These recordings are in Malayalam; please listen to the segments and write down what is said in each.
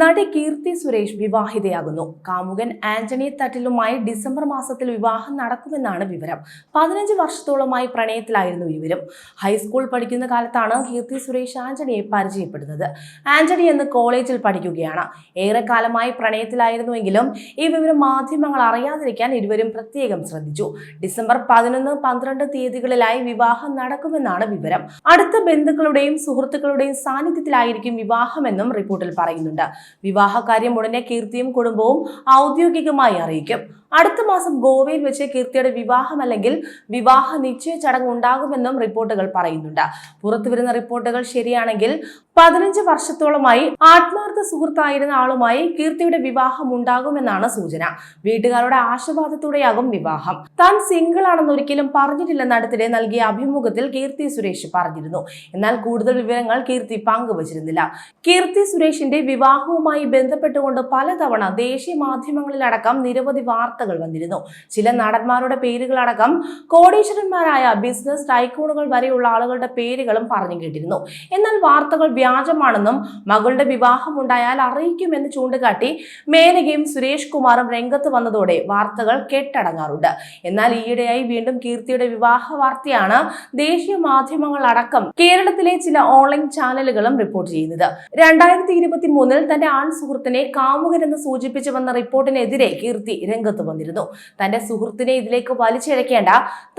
നടി കീർത്തി സുരേഷ് വിവാഹിതയാകുന്നു. കാമുകൻ ആന്റണി തട്ടിലുമായി ഡിസംബർ മാസത്തിൽ വിവാഹം നടക്കുമെന്നാണ് വിവരം. പതിനഞ്ച് വർഷത്തോളമായി പ്രണയത്തിലായിരുന്നു ഇവരും. ഹൈസ്കൂൾ പഠിക്കുന്ന കാലത്താണ് കീർത്തി സുരേഷ് ആന്റണിയെ പരിചയപ്പെടുന്നത്. ആന്റണി എന്ന് കോളേജിൽ പഠിക്കുകയാണ്. ഏറെക്കാലമായി പ്രണയത്തിലായിരുന്നുവെങ്കിലും ഈ വിവരം മാധ്യമങ്ങൾ അറിയാതിരിക്കാൻ ഇരുവരും പ്രത്യേകം ശ്രദ്ധിച്ചു. ഡിസംബർ പതിനൊന്ന് പന്ത്രണ്ട് തീയതികളിലായി വിവാഹം നടക്കുമെന്നാണ് വിവരം. അടുത്ത ബന്ധുക്കളുടെയും സുഹൃത്തുക്കളുടെയും സാന്നിധ്യത്തിലായിരിക്കും വിവാഹമെന്നും റിപ്പോർട്ടിൽ പറയുന്നുണ്ട്. വിവാഹകാര്യം ഉടനെ കീർത്തിയും കുടുംബവും ഔദ്യോഗികമായി അറിയിക്കും. അടുത്ത മാസം ഗോവയിൽ വെച്ച് കീർത്തിയുടെ വിവാഹം അല്ലെങ്കിൽ വിവാഹ നിശ്ചയ ചടങ്ങ് ഉണ്ടാകുമെന്നും റിപ്പോർട്ടുകൾ പറയുന്നുണ്ട്. പുറത്തുവരുന്ന റിപ്പോർട്ടുകൾ ശരിയാണെങ്കിൽ പതിനഞ്ച് വർഷത്തോളമായി ആത്മാർത്ഥ സുഹൃത്തായിരുന്ന ആളുമായി കീർത്തിയുടെ വിവാഹം ഉണ്ടാകുമെന്നാണ് സൂചന. വീട്ടുകാരുടെ ആശീർവാദത്തോടെയാകും വിവാഹം. താൻ സിംഗിൾ ആണെന്ന് ഒരിക്കലും പറഞ്ഞിട്ടില്ലെന്ന് അടുത്തിടെ നൽകിയ അഭിമുഖത്തിൽ കീർത്തി സുരേഷ് പറഞ്ഞിരുന്നു. എന്നാൽ കൂടുതൽ വിവരങ്ങൾ കീർത്തി പങ്കുവച്ചിരുന്നില്ല. കീർത്തി സുരേഷിന്റെ വിവാഹവുമായി ബന്ധപ്പെട്ടുകൊണ്ട് പലതവണ ദേശീയ മാധ്യമങ്ങളിലടക്കം നിരവധി വാർത്തകൾ വന്നിരുന്നു. ചില നടന്മാരുടെ പേരുകളടക്കം കോടീശ്വരന്മാരായ ബിസിനസ് ടൈക്കൂണുകൾ വരെയുള്ള ആളുകളുടെ പേരുകളും പറഞ്ഞു കേട്ടിരുന്നു. എന്നാൽ വാർത്തകൾ വ്യാജമാണെന്നും മകളുടെ വിവാഹം ഉണ്ടായാൽ അറിയിക്കുമെന്ന് ചൂണ്ടിക്കാട്ടി മേനകയും സുരേഷ് കുമാറും രംഗത്ത് വന്നതോടെ വാർത്തകൾ കെട്ടടങ്ങാറുണ്ട്. എന്നാൽ ഈയിടെയായി വീണ്ടും കീർത്തിയുടെ വിവാഹ വാർത്തയാണ് ദേശീയ മാധ്യമങ്ങളടക്കം കേരളത്തിലെ ചില ഓൺലൈൻ ചാനലുകളും റിപ്പോർട്ട് ചെയ്യുന്നത്. രണ്ടായിരത്തി ഇരുപത്തി മൂന്നിൽ തന്റെ ആൺ സുഹൃത്തിനെ കാമുകനെന്ന് സൂചിപ്പിച്ചു വന്ന റിപ്പോർട്ടിനെതിരെ കീർത്തി രംഗത്ത് വന്നിരുന്നു. തന്റെ സുഹൃത്തിനെ ഇതിലേക്ക് വലിച്ചിഴക്കേണ്ട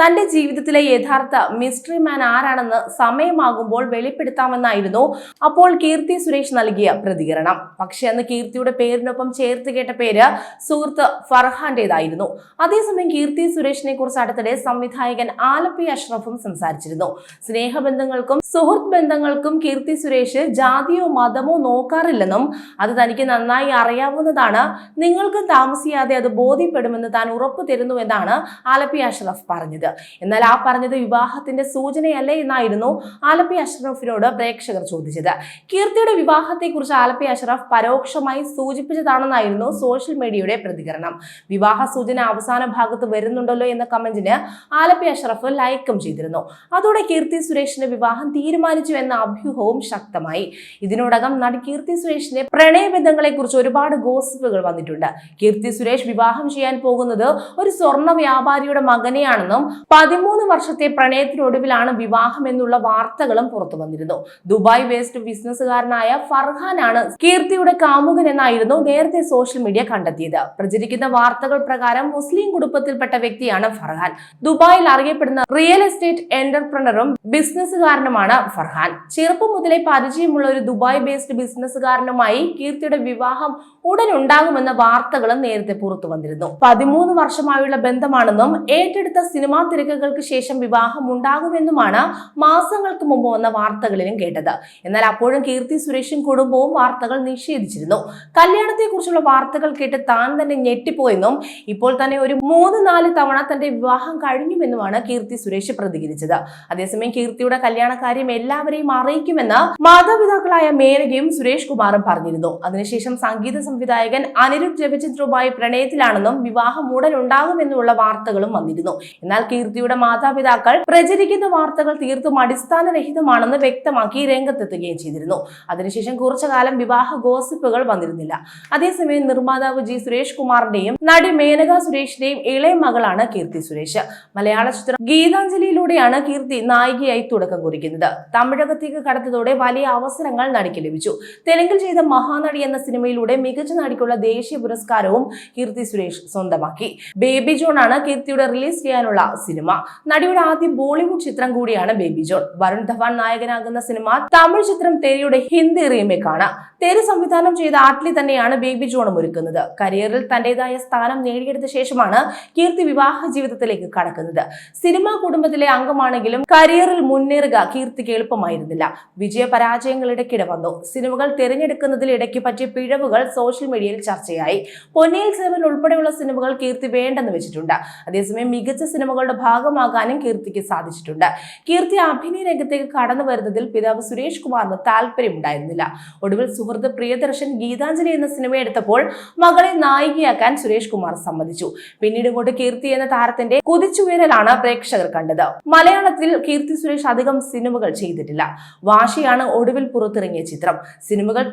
തന്റെ ജീവിതത്തിലെ യഥാർത്ഥ മിസ്റ്ററി മാൻ ആരാണെന്ന് സമയമാകുമ്പോൾ വെളിപ്പെടുത്താമെന്നായിരുന്നു അപ്പോൾ കീർത്തി സുരേഷ് നൽകിയ പ്രതികരണം. പക്ഷെ അന്ന് കീർത്തിയുടെ പേരിനൊപ്പം ചേർത്ത് കേട്ട പേര് സുഹൃത്ത് ഫർഹാന്റേതായിരുന്നു. അതേസമയം കീർത്തി സുരേഷിനെ കുറിച്ച് അടുത്തിടെ സംവിധായകൻ ആലപ്പി അഷ്റഫും സംസാരിച്ചിരുന്നു. സ്നേഹബന്ധങ്ങൾക്കും സുഹൃത്ത് ബന്ധങ്ങൾക്കും കീർത്തി സുരേഷ് ജാതിയോ മതമോ നോക്കാറില്ലെന്നും അത് തനിക്ക് നന്നായി അറിയാവുന്നതാണ്. നിങ്ങൾക്ക് താമസിയാതെ അത് ബോധ്യപ്പെടുമെന്ന് താൻ ഉറപ്പു തരുന്നുവെന്നാണ് ആലപ്പി അഷ്റഫ് പറഞ്ഞത്. എന്നാൽ ആ പറഞ്ഞത് വിവാഹത്തിന്റെ സൂചനയല്ലേ എന്നായിരുന്നു ആലപ്പി അഷ്റഫിനോട് പ്രേക്ഷകർ ചോദിച്ചത്. കീർത്തിയുടെ വിവാഹത്തെക്കുറിച്ച് ആലപ്പി അഷ്റഫ് പരോക്ഷമായി സൂചിപ്പിച്ചതാണെന്നായിരുന്നു സോഷ്യൽ മീഡിയയുടെ പ്രതികരണം. വിവാഹ സൂചന അവസാന ഭാഗത്ത് വരുന്നുണ്ടല്ലോ എന്ന കമന്റിന് ആലപ്പി അഷ്റഫ് ലൈക്കും ചെയ്തിരുന്നു. അതോടെ കീർത്തി സുരേഷിന്റെ വിവാഹം തീരുമാനിച്ചു എന്ന അഭ്യൂഹവും ശക്തമായി. ഇതിനോടകം നടി കീർത്തി സുരേഷിന്റെ പ്രണയബന്ധങ്ങളെ കുറിച്ച് ഒരുപാട് ഗോസിപ്പുകൾ വന്നിട്ടുണ്ട്. കീർത്തി സുരേഷ് വിവാഹം ചെയ്യാൻ പോകുന്നത് ഒരു സ്വർണ വ്യാപാരിയുടെ മകനെയാണെന്നും പതിമൂന്ന് വർഷത്തെ പ്രണയത്തിനൊടുവിലാണ് വിവാഹം എന്നുള്ള വാർത്തകളും പുറത്തു വന്നിരുന്നു. ദുബായ് ബേസ്ഡ് ബിസിനസ്സുകാരനായ ഫർഹാനാണ് കീർത്തിയുടെ കാമുകൻ എന്നായിരുന്നു നേരത്തെ സോഷ്യൽ മീഡിയ കണ്ടെത്തിയത്. പ്രചരിക്കുന്ന വാർത്തകൾ പ്രകാരം മുസ്ലിം കുടുംബത്തിൽപ്പെട്ട വ്യക്തിയാണ് ഫർഹാൻ. ദുബായിൽ അറിയപ്പെടുന്ന റിയൽ എസ്റ്റേറ്റ് എന്റർപ്രണറും ബിസിനസ്സുകാരനുമാണ് ഫർഹാൻ. ചെറുപ്പം മുതലേ പരിചയമുള്ള ഒരു ദുബായ് ബേസ്ഡ് ബിസിനസ്സുകാരനുമായി കീർത്തിയുടെ വിവാഹം ഉടൻ ഉണ്ടാകുമെന്ന വാർത്തകളും നേരത്തെ പുറത്തു വന്നിരുന്നു. പതിമൂന്ന് വർഷമായുള്ള ബന്ധമാണെന്നും ഏറ്റെടുത്ത സിനിമാ തിരക്കുകൾക്ക് ശേഷം വിവാഹം ഉണ്ടാകുമെന്നുമാണ് മാസങ്ങൾക്ക് മുമ്പ് വന്ന വാർത്തകളിലും കേട്ടത്. എന്നാൽ അപ്പോഴും കീർത്തി സുരേഷും കുടുംബവും വാർത്തകൾ നിഷേധിച്ചിരുന്നു. കല്യാണത്തെക്കുറിച്ചുള്ള വാർത്തകൾ കേട്ട് താൻ തന്നെ ഞെട്ടിപ്പോയെന്നും ഇപ്പോൾ തന്നെ ഒരു മൂന്ന് നാല് തവണ തന്റെ വിവാഹം കഴിഞ്ഞുവെന്നുമാണ് കീർത്തി സുരേഷ് പ്രതികരിച്ചത്. അതേസമയം കീർത്തിയുടെ കല്യാണ കാര്യം എല്ലാവരെയും അറിയിക്കുമെന്ന് മാതാപിതാക്കളായ മേനകയും സുരേഷ് കുമാറും പറഞ്ഞിരുന്നു. അതിനുശേഷം സംഗീത സംവിധായകൻ അനിരുദ്ധ് രവിചന്ദ്രുമായി പ്രണയത്തിലാണെന്നും വിവാഹം ഉടൻ ഉണ്ടാകുമെന്നുള്ള വാർത്തകളും വന്നിരുന്നു. എന്നാൽ കീർത്തിയുടെ മാതാപിതാക്കൾ പ്രചരിക്കുന്ന വാർത്തകൾ തീർത്തും അടിസ്ഥാനരഹിതമാണെന്ന് വ്യക്തമാക്കി രംഗത്തെത്തുകയും ചെയ്തിരുന്നു. അതിനുശേഷം കുറച്ചു കാലം വിവാഹ ഗോസിപ്പുകൾ വന്നിരുന്നില്ല. അതേസമയം നിർമ്മാതാവ് ജി സുരേഷ് കുമാറിന്റെയും നടി മേനക സുരേഷിന്റെയും ഇളയ മകളാണ് കീർത്തി സുരേഷ്. മലയാള ചിത്രം ഗീതാഞ്ജലിയിലൂടെയാണ് കീർത്തി നായികയായി തുടക്കം കുറിക്കുന്നത്. തമിഴകത്തേക്ക് കടത്തതോടെ വലിയ അവസരങ്ങൾ നടിക്ക് ലഭിച്ചു. തെലുങ്കിൽ ചെയ്ത മഹാനടി എന്ന സിനിമയിലൂടെ മികച്ച നടിക്കുള്ള ദേശീയ പുരസ്കാരവും കീർത്തി സുരേഷ് സ്വന്തമാക്കി. ബേബി ജോൺ ആണ് കീർത്തിയുടെ റിലീസ് ചെയ്യാനുള്ള സിനിമ. നടിയുടെ ആദ്യ ബോളിവുഡ് ചിത്രം കൂടിയാണ് ബേബി ജോൺ. വരുൺ ധവാൻ നായകനാകുന്ന സിനിമ തമിഴ് ചിത്രം തെരിയുടെ ഹിന്ദി റീമേക്ക് ആണ് തെരു സംവിധാനം ചെയ്ത ആട്ലി തന്നെയാണ് ബേബി ജോണും ഒരുക്കുന്നത്. കരിയറിൽ തന്റേതായ സ്ഥാനം നേടിയെടുത്ത ശേഷമാണ് കീർത്തി വിവാഹ ജീവിതത്തിലേക്ക് കടക്കുന്നത്. സിനിമാ കുടുംബത്തിലെ അംഗമാണെങ്കിലും കരിയറിൽ മുന്നേറുക കീർത്തിക്ക് എളുപ്പമായിരുന്നില്ല. വിജയ പരാജയങ്ങൾ വന്നു. സിനിമകൾ തിരഞ്ഞെടുക്കുന്നതിൽ ഇടയ്ക്ക് പറ്റിയ പിഴവുകൾ സോഷ്യൽ മീഡിയയിൽ ചർച്ചയായി. പൊന്നിയിൽ സെവൻ ഉൾപ്പെടെയുള്ള സിനിമകൾ കീർത്തി വേണ്ടെന്ന് വെച്ചിട്ടുണ്ട്. അതേസമയം മികച്ച സിനിമകളുടെ ഭാഗമാകാനും കീർത്തിക്ക് സാധിച്ചിട്ടുണ്ട്. കീർത്തി അഭിനയ രംഗത്തേക്ക് കടന്നു വരുന്നതിൽ പിതാവ് സുരേഷ് കുമാറിന് താല്പര്യമുണ്ടായിരുന്നില്ല. ഒടുവിൽ സുഹൃത്ത് പ്രിയദർശൻ ഗീതാഞ്ജലി എന്ന സിനിമ എടുത്തപ്പോൾ മകളെ നായികയാക്കാൻ സുരേഷ് കുമാർ സമ്മതിച്ചു. പിന്നീട് ഇങ്ങോട്ട് കീർത്തി എന്ന താരത്തിന്റെ കുതിച്ചുയരലാണ് പ്രേക്ഷകർ കണ്ടത്. മലയാളത്തിൽ കീർത്തി സുരേഷ് അധികം സിനിമകൾ ചെയ്തിട്ടില്ല. വാശിയാണ് ഒടുവിൽ പുറത്തിറങ്ങിയ ചിത്രം. സിനിമകൾ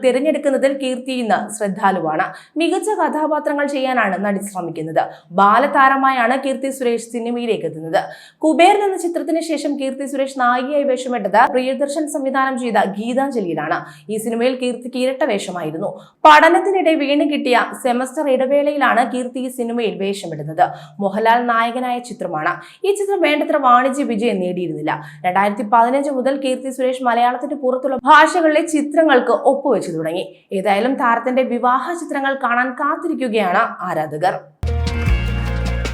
തിരഞ്ഞെടുക്കുന്നതിൽ കീർത്തി ശ്രദ്ധാലുവാണ്. മികച്ച കഥാപാത്രങ്ങൾ ചെയ്യാനാണ് നടി ശ്രമിക്കുന്നത്. ബാലതാരമായാണ് കീർത്തി സുരേഷ് സിനിമയിലേക്ക് എത്തുന്നത്. കുബേർ എന്ന ചിത്രത്തിന് ശേഷം കീർത്തി സുരേഷ് നായികയായി വേഷമിട്ടത് പ്രിയദർശൻ സംവിധാനം ചെയ്ത ഗീതാഞ്ജലിയിലാണ്. ഈ സിനിമയിൽ കീർത്തി ഇരട്ട വേഷമായിരുന്നു. പഠനത്തിനിടെ വീണ് കിട്ടിയ സെമസ്റ്റർ ഇടവേളയിലാണ് കീർത്തി ഈ സിനിമയിൽ വേഷമിടുന്നത്. മോഹൻലാൽ നായകനായ ചിത്രമാണ്. ഈ ചിത്രം വേണ്ടത്ര വാണിജ്യ വിജയം നേടിയിരുന്നില്ല. രണ്ടായിരത്തി പതിനഞ്ച് മുതൽ കീർത്തി സുരേഷ് മലയാളത്തിന് പുറത്തുള്ള ഭാഷകളിലെ ചിത്രങ്ങൾക്ക് ഒപ്പുവെച്ചു തുടങ്ങി. ഏതായാലും താരത്തിന്റെ വിവാഹ ചിത്രങ്ങൾ കാണാൻ കാത്തിരിക്കുകയാണ് ആരാധകർ.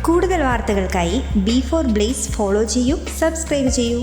കൂടുതൽ വാർത്തകൾക്കായി ബി ഫോർ ബ്ലേസ് ഫോളോ ചെയ്യൂ സബ്സ്ക്രൈബ് ചെയ്യൂ.